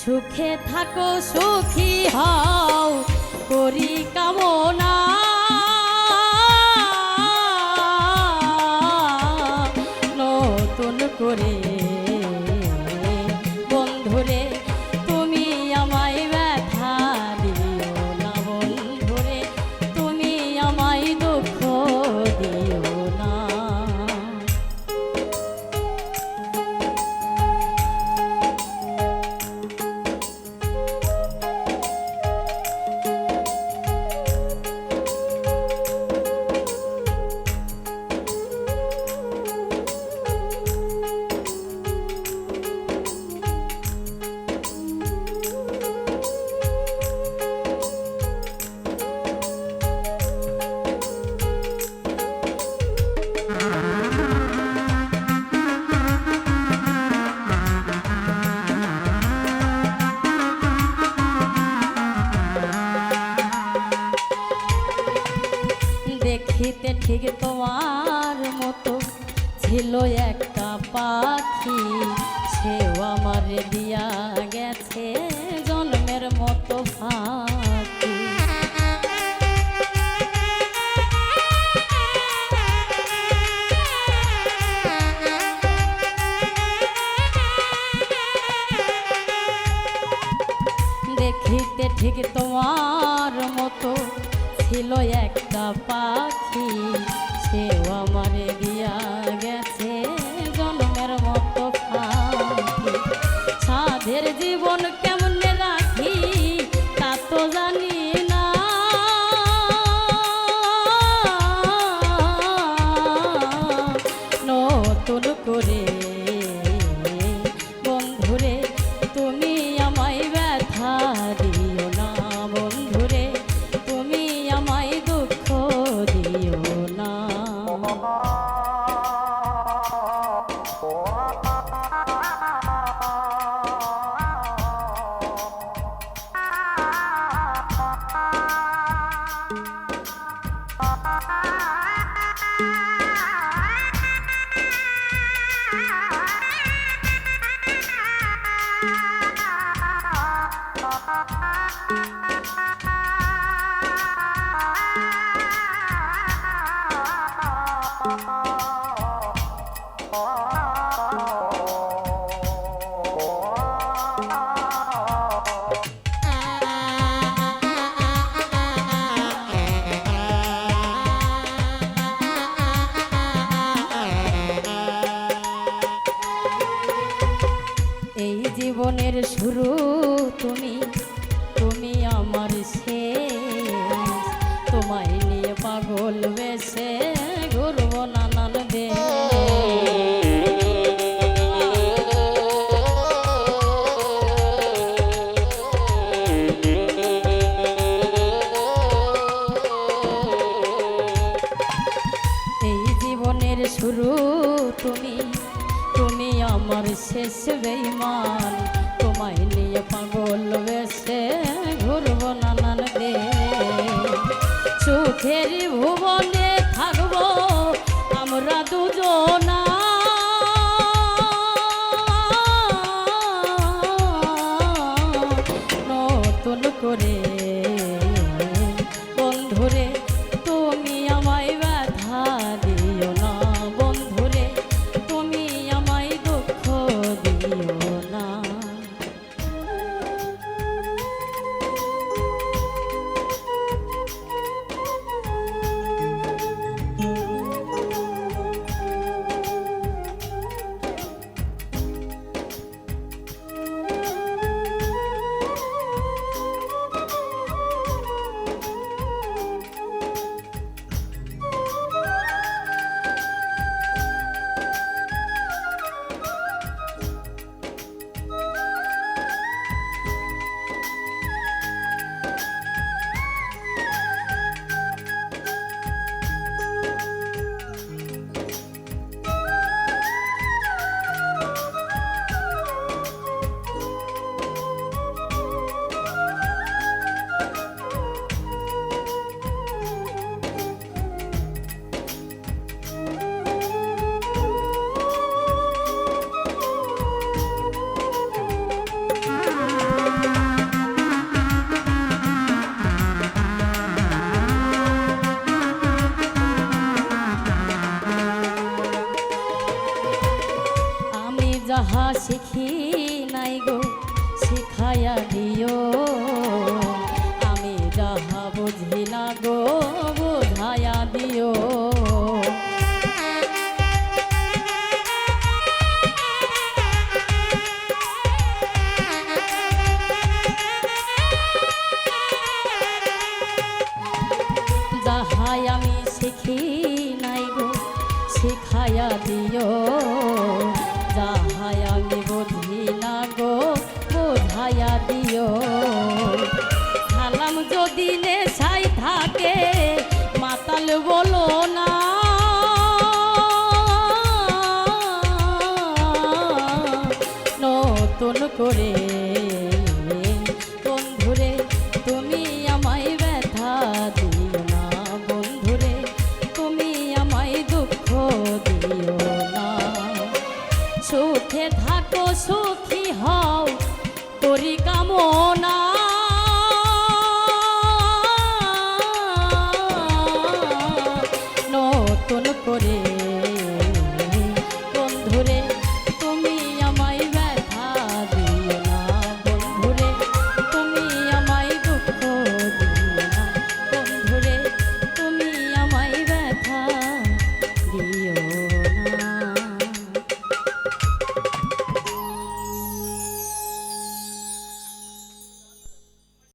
সুখে থাকো সুখী হও করি কামনা দেখিতে ঠিক তোমার মতো ছিল একটা পাখি, সেও আমার দিয়া গেছে জন্মের মতো ফাঁকি। দেখিতে ঠিক তোমার ছিল একটা পাখি, সেও আমারে দিয়া গেছে জন্মের মতো পাখি। সাধের জীবন কেমন রাখি, তা তো জানি না। নতুন করে এই জীবনের শুরু তুমি তুমি আমার শেষ। তোমায় নিয়ে পাগল বেশে ঘুরবো নানান জীবনের শুরু তুমি আমার শেষ বেইমান। তোমায় নিয়ে পাগল বেশে ঘুরবো নানান দে চোখের ভুবনে শিখি নাই গো শিখায়া দিও। আমি যাহা বুঝি না গো বোঝায়া দিও। যাহাই আমি শিখি নাই গো শিখায়া দিও। বোঝায়া দিও। সালাম যদি নেশাই থাকে, মাতাল বলো না। নতুন করে বন্ধুরে, তুমি আমায় ব্যথা দিও না। তুমি দুঃখ দিও না। সুখে সুখী নতুন করে।